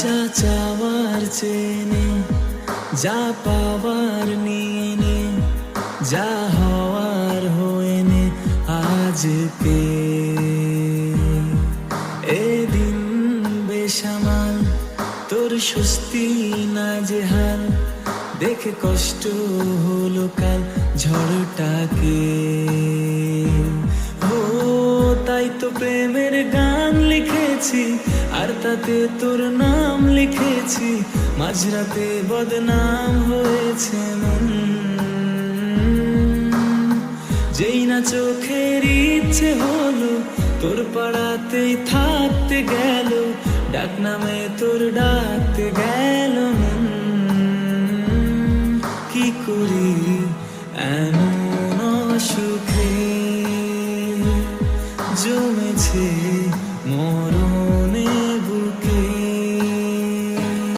যা চাওয়ার চেনে, যা পাওয়ার নিয়ে, যা হওয়ার হয়ে নে আজকে। এদিন বেসামাল, তোর স্বস্তি না যে হাল দেখে কষ্ট হলো কাল ঝড়টাকে। ও, তাই তো প্রেমের গান লিখেছি আর তাতে তোর নাম লিখেছি, মাঝরাতে বদনাম হয়েছে মন। যেই না চোখের ইচ্ছে হলো, তোর পাড়াতেই থাকতে গেল ডাক নামে তোর ডাকতে গেল